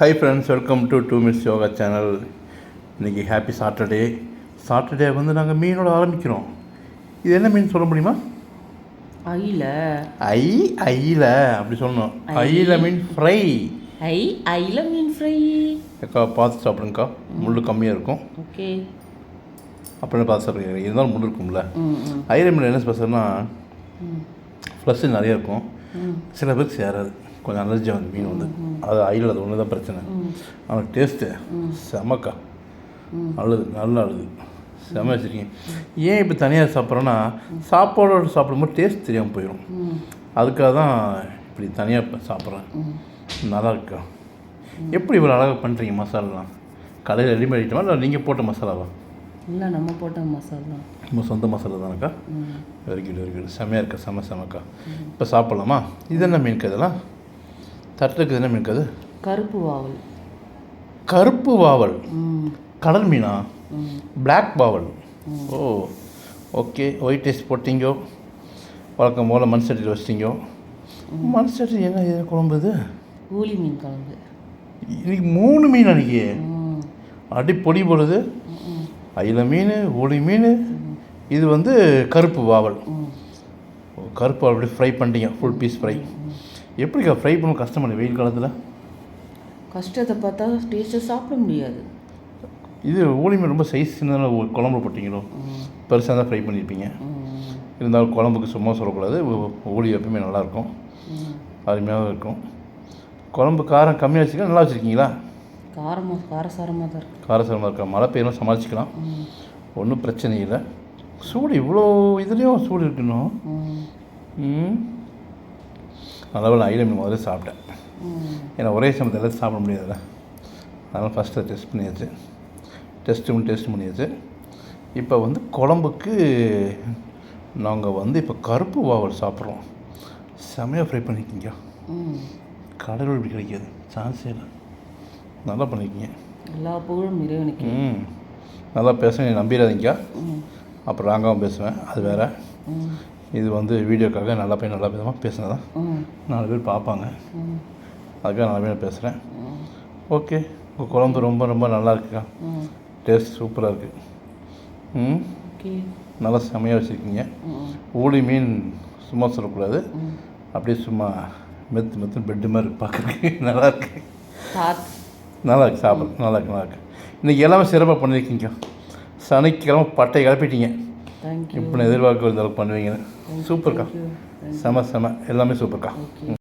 Hi friends welcome to two minutes yoga channel இன்றைக்கி happy Saturday Saturday வந்து நாங்கள் மீனோட ஆரம்பிக்கிறோம். இது என்ன மீன் சொல்ல முடியுமா? ஐல ஐ ஐல அப்படி சொல்லணும். ஐல மீன் ஃப்ரை ஐ ஐல மீன் ஃப்ரை அக்கா பார்த்து சாப்பிடுங்கக்கா. முள் கம்மியாக இருக்கும். ஓகே. அப்படின்னு பார்த்து சாப்பிடுங்க இருந்தாலும் முள் இருக்கும்ல. ஐல மீன் என்ன ஸ்பெஷல்னா ஃப்ளஷ் நிறைய இருக்கும். சில பேருக்கு சேராது. கொஞ்சம் அலர்ஜி வந்து மீன் வந்து. அது ஐல அது ஒன்று தான் பிரச்சனை ஆனால் டேஸ்ட்டு செமக்கா. நல்லது நல்லா அழுது. செம வச்சுருக்கீங்க. ஏன் இப்போ தனியாக சாப்பிட்றோன்னா சாப்பாடோடு சாப்பிடும்போது டேஸ்ட் தெரியாமல் போயிடும் அதுக்காக தான் இப்படி தனியாக சாப்பிட்றேன். ம். நல்லா இருக்கா? எப்படி இவ்வளோ அழகாக பண்ணுறீங்க மசாலாலாம்? கடையில் ரெடிமேட் ஐட்டமா இல்லை நீங்கள் போட்ட மசாலாவா? இல்லை நம்ம போட்ட மசாலா. நம்ம சொந்த மசாலா தானக்கா? வெரி குட் வெரி குட் செம்மையாக இருக்கா? செம்ம செமக்கா. இப்போ சாப்பிட்லாமா? இது என்ன மீன் இதெல்லாம்? தட்டுக்கு என்ன மீன் அது கருப்பு வாவல். கருப்பு வாவல். கடல் மீனா? பிளாக் பாவல் ஓ ஓகே. ஒயிட் ரைஸ் போட்டிங்கோ. வழக்கம் போல் மண் சட்டியில் வச்சிட்டிங்கோ. மண் சட்டி என்ன இது? குழம்பு இது? ஊலி மீன் குழம்பு. இன்னைக்கு மூணு மீன் அன்றைக்கி அடி பொடி போடுது. அயில மீன் ஊளி மீன். இது வந்து கருப்பு வாவல். கருப்பு அப்படியே ஃப்ரை பண்ணிட்டீங்க. ஃபுல் பீஸ் ஃப்ரை எப்படிக்கா ஃப்ரை பண்ண கஷ்டம் பண்ணி வெயில் காலத்தில்? கஷ்டத்தை பார்த்தா டேஸ்ட்டை சாப்பிட முடியாது. இது மீன் ரொம்ப சைஸ் சின்னதாக குழம்புல போட்டிங்களோ? ம். பெருசாக தான் ஃப்ரை பண்ணியிருப்பீங்க இருந்தாலும் குழம்புக்கு சும்மா சொல்லக்கூடாது. ஊளி எப்பவுமே நல்லாயிருக்கும். ம். அருமையாக இருக்கும். குழம்பு காரம் கம்மியாக வச்சுக்கலாம் நல்லா வச்சுருக்கீங்களா? காரமாக காரசாரமாக தான் இருக்கு. காரசாரமாக இருக்கா? மழை பெய்யணும் சமாளிச்சுக்கலாம். ஒன்றும் பிரச்சனை இல்லை. சூடு இவ்வளோ இதுலேயும் சூடு இருக்கணும் ம். நல்லவேளை ஐல மீன் முதல்ல சாப்பிட்டேன். ஏன்னா ஒரே சமயத்தில் எல்லாம் சாப்பிட முடியாதுல்ல. அதனால் ஃபஸ்ட்டு டெஸ்ட் பண்ணியாச்சு. டெஸ்ட் பண்ணி டெஸ்ட் பண்ணியாச்சு. இப்போ வந்து குழம்புக்கு நாங்கள் வந்து இப்போ கருப்பு வாவல் சாப்பிட்றோம். செமையாக ஃப்ரை பண்ணியிருக்கீங்க ம். கடல் இப்படி கிடைக்காது. சான்ஸே இல்லை. நல்லா பண்ணியிருக்கீங்க எல்லா புகழும் இறைவனுக்கு. ம். நல்லா பேசுவேன் நம்பிடாதீங்க. அப்புறம் ராங்காவும் பேசுவேன். அது வேறு. இது வந்து வீடியோக்காக நல்லா போய் நல்லா விதமாக பேசினதான் ம். நாலு பேர் பார்ப்பாங்க. அதுக்காக நான் பேர் பேசுகிறேன் ஓகே. உங்கள் குழம்பு ரொம்ப ரொம்ப நல்லா இருக்குக்கா. டேஸ்ட் சூப்பராக இருக்குது ம்? நல்லா செமையாக வச்சுருக்கீங்க. ஊளி மீன் சும்மா சொல்லக்கூடாது. அப்படியே சும்மா மெத்து மெத்து பெட்டு மாதிரி பார்க்குறதுக்கு நல்லா இருக்கு. பார்த்து நல்லா இருக்கு சாப்பிட. நல்லா இருக்கு நல்லா இருக்கு. இன்றைக்கி எல்லாமே சிறப்பாக பண்ணியிருக்கீங்க சனிக்கிழமை பட்டை கிளப்பிட்டீங்க. இப்போ நான் எதிர்பார்க்க இந்த அளவுக்கு பண்ணுவீங்கன்னு. சூப்பர்க்கா. செம செம. எல்லாமே சூப்பர்க்கா.